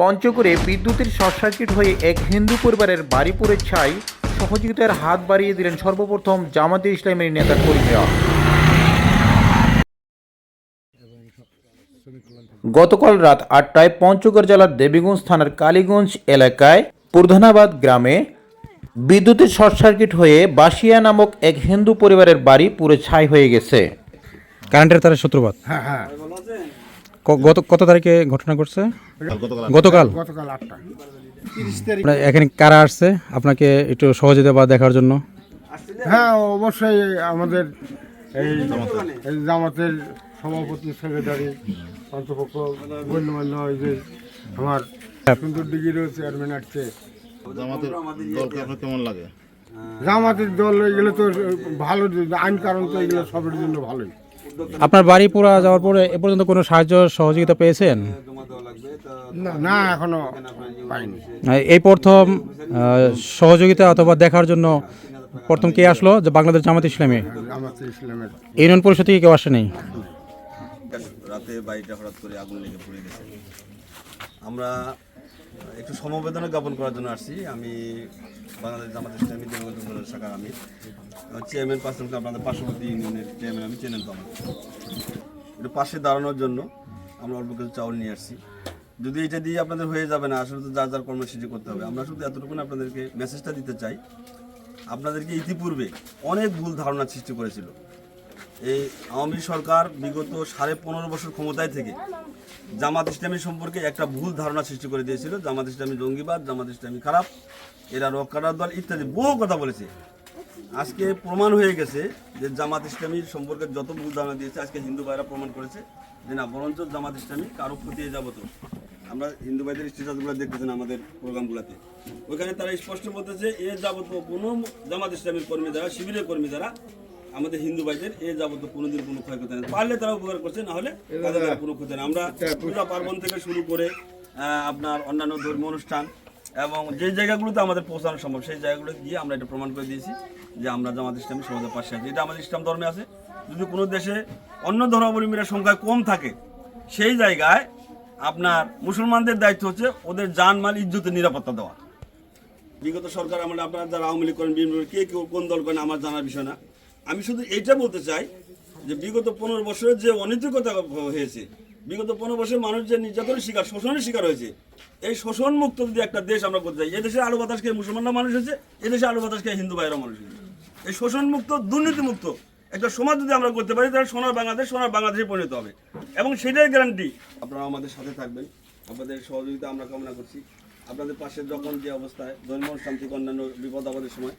পঞ্চগড়ে বিদ্যুতের short circuit হয়ে এক হিন্দু পরিবারের বাড়ি পুড়ে ছাই সহযোগিতার হাত বাড়িয়ে দিলেন সর্বপ্রথম জামাতে ইসলামের নেতা কর্মীরা। গতকাল রাত আটটায় পঞ্চগড় জেলার দেবীগঞ্জ থানার কালীগঞ্জ এলাকায় প্রধানাবাদ গ্রামে বিদ্যুতের শর্ট সার্কিট হয়ে বাসিয়া নামক এক হিন্দু পরিবারের বাড়ি পুরো ছাই হয়ে গেছে। কারেন্টের তারের সূত্রপাত। হ্যাঁ হ্যাঁ। গত কত তারিখে ঘটনা ঘটছে? গতকাল। গতকাল আটটা আপনার এখানে কারা আসছে? আপনাকে একটু সহযোগিতা বা দেখার জন্য। হ্যাঁ অবশ্যই আমাদের এই জামাতের সভাপতি সেক্রেটারি অন্তপক্ষ গণ্যমান্য এই যে আমার সুন্দর দিঘিরও চেয়ারম্যান আসছে। জামাতের দলকে আপনার কেমন লাগে? জামাতের দল এগুলো তো ভালো আইন কারণ তো এগুলো সবের জন্য ভালোই। আপনার বাড়ি পুরা যাওয়ার পরে এ পর্যন্ত কোনো সাহায্য সহযোগিতা পেয়েছেন? না এখনও পাইনি। এই প্রথম সহযোগিতা অথবা দেখার জন্য প্রথম কে আসলো? যে বাংলাদেশ জামাত ইসলামী। ইউনিয়ন পরিষদ থেকে কেউ আসেনি? রাতে বাড়িটা হঠাৎ করে আগুন লেগে পড়ে গেছে। আমরা একটু সমবেদনা জ্ঞাপন করার জন্য আসছি। আমি বাংলাদেশ জামাত ইসলামী দেবগঞ্জ উপজেলা শাখার আমি চেয়ারম্যান পার্সন আপনাদের পার্শ্ববর্তী ইউনিয়নের চেয়ারম্যান আমি চেনেন তো একটু পাশে দাঁড়ানোর জন্য আমরা অল্প কিছু চাউল নিয়ে আসছি। যদি এটা দিয়ে আপনাদের হয়ে যাবে না, আসলে তো যার যার কর্মসূচি করতে হবে। আমরা শুধু এতটুকু আপনাদেরকে মেসেজটা দিতে চাই। আপনাদেরকে ইতিপূর্বে অনেক ভুল ধারণা সৃষ্টি করেছিল। এই আওয়ামী সরকার বিগত সাড়ে পনেরো বছর ক্ষমতায় থেকে জামাত ইসলামী সম্পর্কে একটা ভুল ধারণা সৃষ্টি করে দিয়েছিল। জামাত ইসলামী জঙ্গিবাদ, জামাত ইসলামী খারাপ, এরা রক্ষার দল ইত্যাদি বহু কথা বলেছে। আজকে প্রমাণ হয়ে গেছে যে জামাত ইসলামীর সম্পর্কে যত ভুল ধারণা দিয়েছে, আজকে হিন্দু ভাইরা প্রমাণ করেছে যে না, বরঞ্চ জামাত ইসলামী কারও ক্ষতি যাব তো আমরা হিন্দু ভাইদের স্টেটাসগুলো দেখতেছেন আমাদের প্রোগ্রামগুলোতে। ওইখানে তারা স্পষ্ট বলতেছে, এ যাবত কোনো জামাত ইসলামের কর্মী দ্বারা শিবিরের কর্মী দ্বারা আমাদের হিন্দু ভাইদের এ যাবত কোনোদিন কোনো ক্ষয়ক্ষতি নেই পারলে তারা উপকার করছে না হলে তাদের কোনো ক্ষতি নেই আমরা পূজা পার্বণ থেকে শুরু করে আপনার অন্যান্য ধর্মীয় অনুষ্ঠান এবং যে জায়গাগুলোতে আমাদের পৌঁছানো সম্ভব সেই জায়গাগুলো গিয়ে আমরা এটা প্রমাণ করে দিয়েছি যে আমরা জামাত ইসলামী সমাজের পাশে আছি। এটা আমাদের ইসলাম ধর্মে আছে। যদি কোনো দেশে অন্য ধর্মাবলম্বীরা সংখ্যা কম থাকে সেই জায়গায় আপনার মুসলমানদের দায়িত্ব হচ্ছে ওদের জানমাল ইজ্জতের নিরাপত্তা দেওয়া। বিগত সরকার আমলে আপনারা যারা আওয়ামী লীগ করেন বিএনপি কে কেউ কোন দল করেন আমার জানার বিষয় না। আমি শুধু এইটা বলতে চাই যে বিগত পনেরো বছরের যে অনৈতিকতা হয়েছে, বিগত পনেরো বছর মানুষ যে নির্যাতনের শিকার, শোষণের শিকার হয়েছে, এই শোষণ মুক্ত যদি একটা দেশ আমরা করতে চাই এদেশে আলু বাতাস খেয়ে মুসলমানরা মানুষ হয়েছে এদেশে আলু বাতাস খেয়ে হিন্দু ভাইয়েরা মানুষ হয়েছে। এই শোষণ মুক্ত দুর্নীতি মুক্ত একটা সমাজ যদি আমরা করতে পারি, তাহলে সোনার বাংলাদেশ সোনার বাংলাদেশে পরিণত হবে। এবং সেটাই গ্যারান্টি আপনারা আমাদের সাথে থাকবেন। আপনাদের সহযোগিতা আমরা কামনা করছি। আপনাদের পাশে যখন যে অবস্থায় ধর্ম শান্তি অন্যান্য বিপদ আপদের সময়,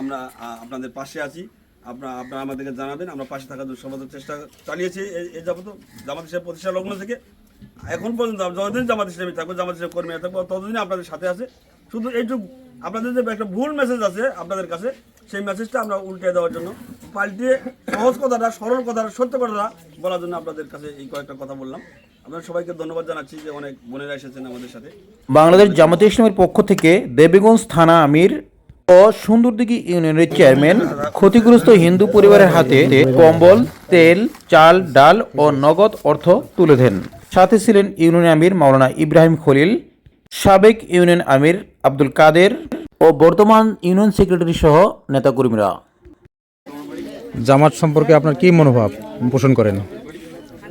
আমরা আপনাদের পাশে আছি। আপনারা আপনারা আমাদেরকে জানাবেন, আমরা পাশে থাকার জন্য সর্বোচ্চ চেষ্টা চালিয়েছি এই- যাবত। জামাত ইসলাম প্রতিষ্ঠা লগ্ন থেকে। এখন পর্যন্ত যতদিন জামাত ইসলামী থাকব, জামাত ইসলাম কর্মীরা থাকব ততদিন আপনাদের সাথে আছে। শুধু এইটুকু, আপনাদের যে একটা ভুল মেসেজ আছে আপনাদের কাছে, সেই মেসেজটা আমরা উল্টে দেওয়ার জন্য, পাল্টিয়ে সহজ কথাটা, সরল কথাটা, সত্য কথাটা বলার জন্য আপনাদের কাছে এই কয়েকটা কথা বললাম। আপনাদের সবাইকে ধন্যবাদ জানাচ্ছি যে অনেক বোনেরা এসেছেন আমাদের সাথে। বাংলাদেশ জামাতে ইসলামের পক্ষ থেকে দেবীগঞ্জ থানা আমির ও সুন্দরদিঘি ইউনিয়নের চেয়ারম্যান ক্ষতিগ্রস্ত হিন্দু পরিবারের হাতে কম্বল তেল চাল ডাল ও নগদ অর্থ তুলে দেন। সাথে ছিলেন ইউনিয়ন আমির মাওলানা ইব্রাহিম খলিল সাবেক ইউনিয়ন আমির আব্দুল কাদের ও বর্তমান ইউনিয়ন সেক্রেটারি সহ নেতাকর্মীরা। জামাত সম্পর্কে আপনার কি মনোভাব পোষণ করেন?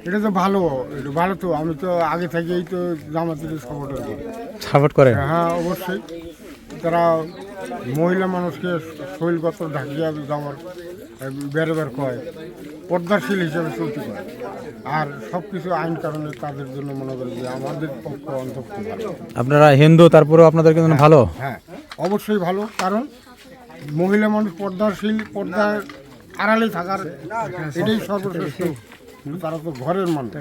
এটা তো ভালো এটা ভালো তো আমি তো আগে থেকেই তো জামাতের সাপোর্টার করি। সাপোর্ট করেন? হ্যাঁ অবশ্যই। তারা মহিলা মানুষকে শৈলগত ঢাকিয়া বেড়ে বের কয় পর্দাশীল হিসেবে চলতে পারে। আর সব কিছু আইন কারণে তাদের জন্য মনে করি যে আমাদের পক্ষ অন্তর্ভুক্ত আপনারা হিন্দু তারপরেও আপনাদের কিন্তু ভালো। হ্যাঁ অবশ্যই ভালো কারণ মহিলা মানুষ পর্দাশীল পর্দার আড়ালে থাকার এটাই সর্বশ্রেষ্ঠ। তারা তো ঘরের মানুষ।